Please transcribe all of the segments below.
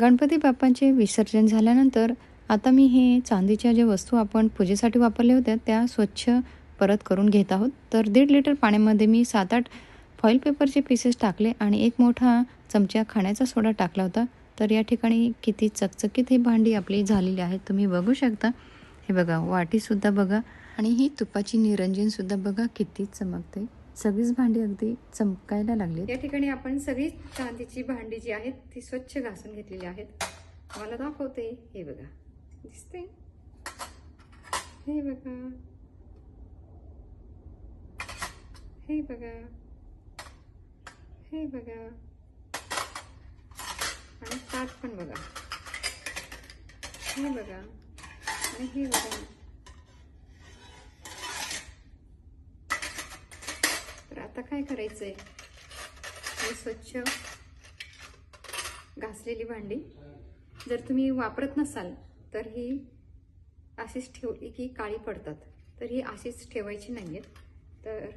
गणपती बाप्पांचे विसर्जन झाल्यानंतर आता मी हे चांदीच्या ज्या वस्तू आपण पूजेसाठी वापरल्या होत्या त्या स्वच्छ परत करून घेत आहोत. तर दीड लिटर पाण्यामध्ये मी सात आठ फॉईल पेपरचे पीसेस टाकले आणि एक मोठा चमचा खाण्याचा सोडा टाकला होता. तर या ठिकाणी किती चकचकीत ही भांडी आपली झालेली आहेत तुम्ही बघू शकता. हे बघा वाटीसुद्धा बघा आणि ही तुपाची निरंजनसुद्धा बघा किती चमकते. सगळीच भांडी अगदी चमकायला लागली या ठिकाणी आपण सगळीच चांदीची भांडी जी आहेत ती स्वच्छ घासून घेतलेली आहेत. मला दाखवते हे बघा. दिसते? हे बघा. हे बघा. हे बघा. आणि ताट पण बघा. हे बघा. आणि हे बघा तर आता काय करायचं आहे हे स्वच्छ घासलेली भांडी. जर तुम्ही वापरत नसाल तर ही अशीच ठेवली की काळी पडतात. तर ही अशीच ठेवायची नाही आहेत तर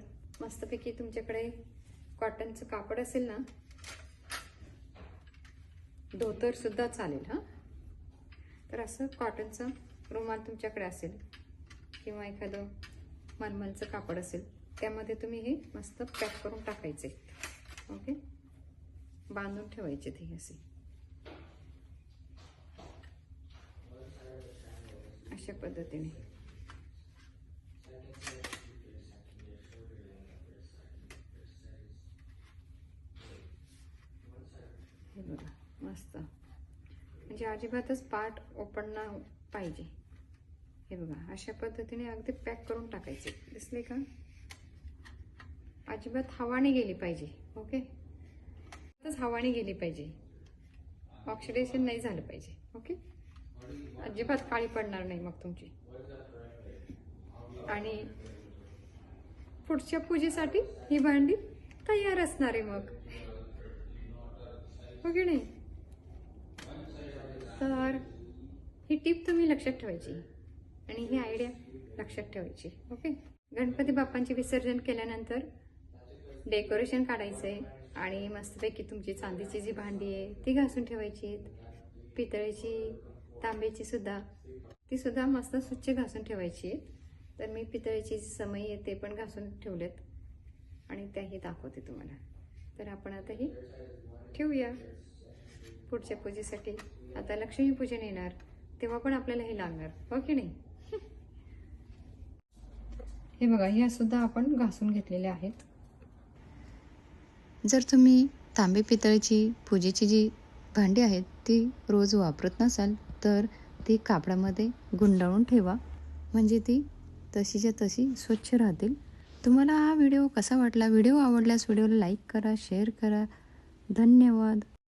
मस्तपैकी तुमच्याकडे कॉटनचं कापड असेल ना धोतरसुद्धा चालेल हां? तर असं कॉटनचं रुमाल तुमच्याकडे असेल किंवा एखादं मलमलचं कापड असेल त्यामध्ये तुम्ही हे मस्त पॅक करून टाकायचे. ओके? बांधून ठेवायचे ते असे. अशा पद्धतीने. हे बघा मस्त. म्हणजे अजिबातच पार्ट ओपन ना पाहिजे. हे बघा अशा पद्धतीने अगदी पॅक करून टाकायचे. दिसले का? अजिबात हवाने गेली पाहिजे ओके? तसंच हवाने गेली पाहिजे. ऑक्सिडेशन नाही झालं पाहिजे ओके? अजिबात काळी पडणार नाही मग तुमची. आणि पुढच्या पूजेसाठी ही भांडी तयार असणार आहे मग. हो की नाही? तर ही टिप तुम्ही लक्षात ठेवायची. आणि ही आयडिया लक्षात ठेवायची ओके? गणपती बाप्पांचे विसर्जन केल्यानंतर डेकोरेशन काढायचं आहे आणि मस्तपैकी तुमची चांदीची जी भांडी आहे ती घासून ठेवायची आहेत. पितळेची तांब्याची सुद्धा. ती सुद्धा मस्त स्वच्छ घासून ठेवायची आहेत. तर मी पितळेची जी समई आहे ते पण घासून ठेवलेत. आणि त्याही दाखवते तुम्हाला. तर आपण आता ही ठेवूया पुढच्या पूजेसाठी. आता लक्ष्मीपूजन येणार. तेव्हा पण आपल्याला हे लागणार. हो की नाही? हे बघा ह्या सुद्धा आपण घासून घेतलेल्या आहेत. जर तुम्ही तांबे पितळेची पूजेची जी भांडी आहेत ती रोज वापरत नसाल तर ती कापडामध्ये गुंडाळून ठेवा. म्हणजे ती तशीच्या तशी स्वच्छ राहतील. तुम्हाला हा व्हिडिओ कसा वाटला? व्हिडिओ आवडल्यास व्हिडिओला लाईक करा शेअर करा. धन्यवाद.